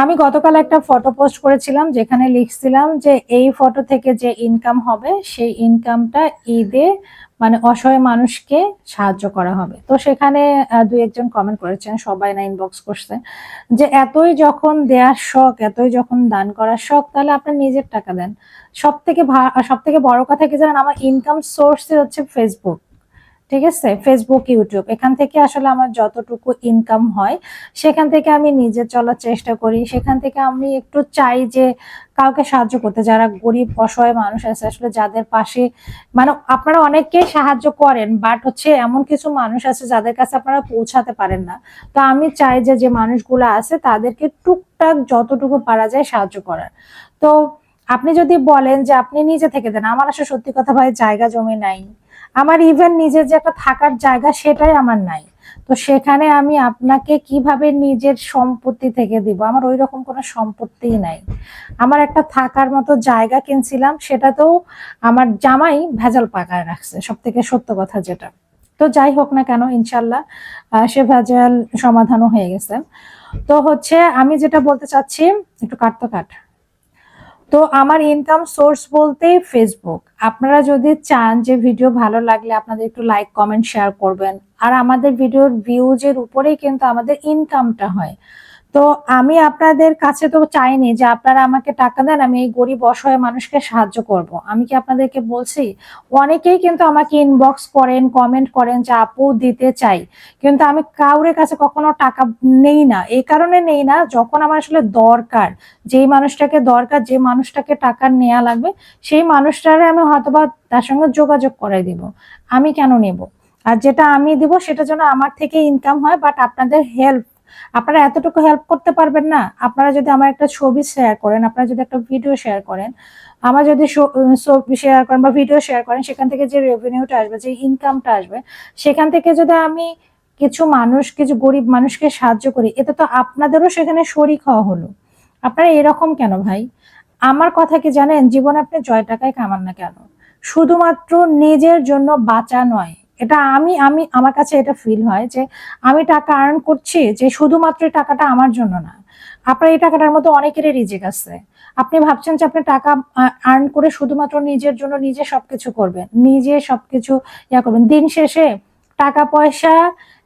আমি গতকাল একটা ফটো পোস্ট করেছিলাম, যেখানে লিখছিলাম যে এই ফটো থেকে যে ইনকাম হবে, সেই ইনকামটা ঈদে মানে অসহায় মানুষকে সাহায্য করা হবে। তো সেখানে দুই একজন কমেন্ট করেছেন, সবাই না ইনবক্স করছে, যে এতই যখন দেওয়ার শখ, এতই যখন দান করার শখ, তাহলে আপনি নিজের টাকা দেন। সব থেকে সব থেকে বড় কথা কি জানেন? আমার ইনকাম সোর্স হচ্ছে ফেসবুক ঠিক আছে? ফেসবুক ইউটিউব এখান থেকে আসলে আমার যতটুকু ইনকাম হয়, সেখান থেকে আমি নিজে চলার চেষ্টা করি। সেখান থেকে আমি একটু চাই যে কাউকে সাহায্য করতে। যারা গরিব, অসহায় মানুষ আছে, আসলে যাদের পাশে মানে আপনারা অনেককেই সাহায্য করেন বাট হচ্ছে এমন কিছু মানুষ আছে যাদের কাছে আপনারা পৌঁছাতে পারেন না। তো আমি চাই যে যে মানুষগুলো আছে, তাদেরকে টুকটাক যতটুকু পারা যায় সাহায্য করার। তো আপনি যদি বলেন যে, আপনি নিজে থেকে দেন। আমার আসলে সত্যি কথা ভাই, জায়গা জমি নাই। আমার ইভেন নিজের যে একটা থাকার জায়গা সেটাই আমার নাই। তো সেখানে আমি আপনাকে কীভাবে নিজের সম্পত্তি থেকে দিব? আমার ওই রকম কোনো সম্পত্তিই নাই। আমার একটা থাকার মতো জায়গা কিনছিলাম, সেটাতেও আমার জামাই ভেজাল পাকায় রাখছে সব থেকে সত্য কথা যেটা। তো যাই হোক না কেন, ইনশাল্লাহ সে ভেজাল সমাধানও হয়ে গেছে। তো হচ্ছে আমি যেটা বলতে চাচ্ছি, একটু কাট কাটতো কাট। তো আমার ইনকাম সোর্স বলতে ফেসবুক আপনারা যদি চান যে ভিডিও ভালো লাগলে আপনাদের একটু লাইক কমেন্ট শেয়ার করবেন। আর আমাদের ভিডিওর ভিউজের উপরেই কিন্তু আমাদের ইনকামটা হয়। তো আমি আপনাদের কাছে তো চাইনি যে আপনারা আমাকে টাকা দেন, আমি এই গরিব অসহায় মানুষকে সাহায্য করব। আমি কি আপনাদেরকে বলছি, অনেকেই কিন্তু আমাকে ইনবক্স করেন কমেন্ট করেন যে, আপু, দিতে চাই। কিন্তু আমি কাউরের কাছে কখনো টাকা নেই না। এই কারণে নেই না, যখন আমার আসলে দরকার, যেই মানুষটাকে দরকার, যে মানুষটাকে টাকা নেওয়া লাগবে, সেই মানুষটারে আমি হয়তোবা তার সঙ্গে যোগাযোগ করে দিব। আমি কেন নেব? আর যেটা আমি দিব, সেটা যেন আমার থেকে ইনকাম হয় বাট আপনাদের হেল্প আপনারা এতটুকু হেল্প করতে পারবেন না। আপনারা যদি আমার একটা ছবি শেয়ার করেন, আপনারা যদি একটা ভিডিও শেয়ার করেন, আমার যদি ছবি শেয়ার করেন বা ভিডিও শেয়ার করেন, সেখান থেকে যে রেভিনিউটা আসবে, যে ইনকামটা আসবে, সেখান থেকে যদি আমি কিছু মানুষ, কিছু গরিব মানুষকে সাহায্য করি, এতে তো আপনাদেরও সেখানে শরিক হওয়া হলো। আপনারা এরকম কেন ভাই? আমার কথা কি জানেন? জীবনে আপনি জয় টাকায় কামান না কেন? শুধুমাত্র নিজের জন্য বাঁচা নয়। এটা আমি আমি, আমার কাছে এটা ফিল হয় যে আমি টাকা আর্ন করছি যে শুধুমাত্র টাকাটা আমার জন্য না। আপনার এই টাকাটার মধ্যে অনেকেরই রিজিক আছে। আপনি ভাবছেন যে আপনি টাকা আর্ন করে শুধুমাত্র নিজের জন্য নিজে সবকিছু করবেন, নিজে সবকিছু ইয়া করবেন। দিন শেষে টাকা পয়সা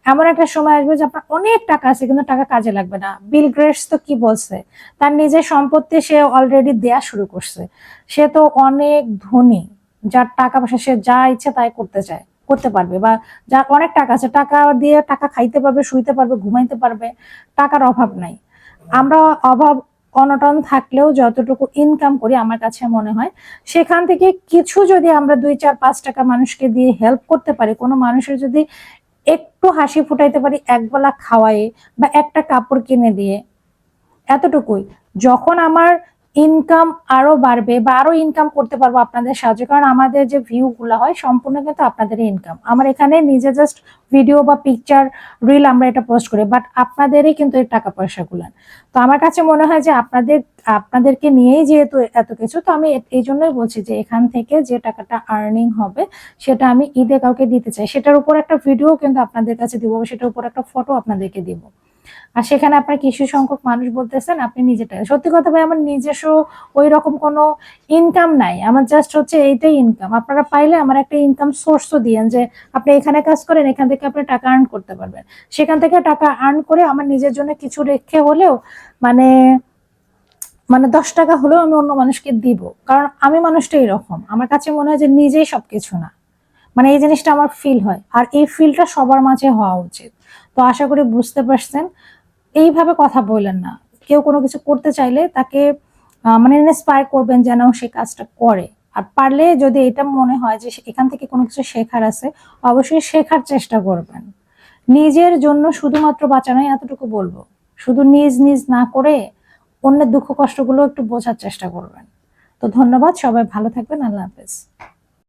এমন একটা সময় আসবে যে আপনার অনেক টাকা আছে কিন্তু টাকা কাজে লাগবে না। বিল গ্রেটস তো কি বলছে? তার নিজের সম্পত্তি সে অলরেডি দেয়া শুরু করছে। সে তো অনেক ধনী, যার টাকা পয়সা সে যা ইচ্ছে তাই করতে চায়। করতে পারবে বা যার অনেক টাকা আছে, টাকা দিয়ে টাকা খাইতে পারবে, শুইতে পারবে, ঘুমাইতে পারবে, টাকার অভাব নাই। আমরা অভাব, অনটন থাকলেও যতটুকু ইনকাম করি আমার কাছে মনে হয়, সেখান থেকে কিছু যদি আমরা দুই, চার, পাঁচ টাকা মানুষকে দিয়ে হেল্প করতে পারি, কোনো মানুষের যদি একটু হাসি ফুটাইতে পারি একবেলা খাওয়ায়ে বা একটা কাপড় কিনে দিয়ে, এতটুকুই। যখন আমার ইনকাম আরও বাড়বে বা আরও ইনকাম করতে পারব আপনাদের সাহায্যে, কারণ আমাদের যে ভিউ গুলা হয় সম্পূর্ণ কিন্তু আপনাদের ইনকাম আমার এখানে নিজে জাস্ট ভিডিও বা পিকচার রিল আমরা এটা পোস্ট করি বাট আপনাদেরই কিন্তু এই টাকা পয়সা গুলান তো আমার কাছে মনে হয় যে আপনাদের, আপনাদেরকে নিয়েই যেহেতু এত কিছু, তো আমি এই জন্যই বলছি যে এখান থেকে যে টাকাটা আর্নিং হবে, সেটা আমি ঈদে কাউকে দিতে চাই। সেটার উপর একটা ভিডিও কিন্তু আপনাদের কাছে দিব, সেটার উপর একটা ফটো আপনাদেরকে দিব। আর সেখানে আপনার কিছু সংখ্যক মানুষ বলতেছেন, আপনি নিজেটা সত্যি কথা ভাই, আমার নিজস্ব ওই রকম কোনো ইনকাম নাই। আমার জাস্ট হচ্ছে এইটাই ইনকাম আপনারা পাইলে আমার একটা ইনকাম সোর্স সোর্সও দিয়েন যে আপনি এখানে কাজ করেন, এখান থেকে আপনি টাকা আর্ন করতে পারবেন। সেখান থেকে টাকা আর্ন করে আমার নিজের জন্য কিছু রেখে হলেও মানে মানে দশ টাকা হলেও আমি অন্য মানুষকে দিব। কারণ আমি মানুষটা এরকম। আমার কাছে মনে হয় যে নিজেই সবকিছু না। মানে এই জিনিসটা আমার ফিল হয়। আর এই ফিলটা সবার মাঝে হওয়া উচিত। তো আশা করি বুঝতে পারছেন। এইভাবে কথা বললেন না। কেউ কোনো কিছু করতে চাইলে তাকে মানে ইন্সপায়ার করবেন যেন সে কাজটা করে। আর পারলে যদি এটা মনে হয় যে এখান থেকে কোনো কিছু শেখার আছে, অবশ্যই শেখার চেষ্টা করবেন। নিজের জন্য শুধুমাত্র বাঁচানোই এতটুকু বলব। শুধু নিজ নিজ না করে অন্যের দুঃখ কষ্টগুলো একটু বোঝার চেষ্টা করবেন। তো ধন্যবাদ, সবাই ভালো থাকবেন, আল্লাহ হাফেজ।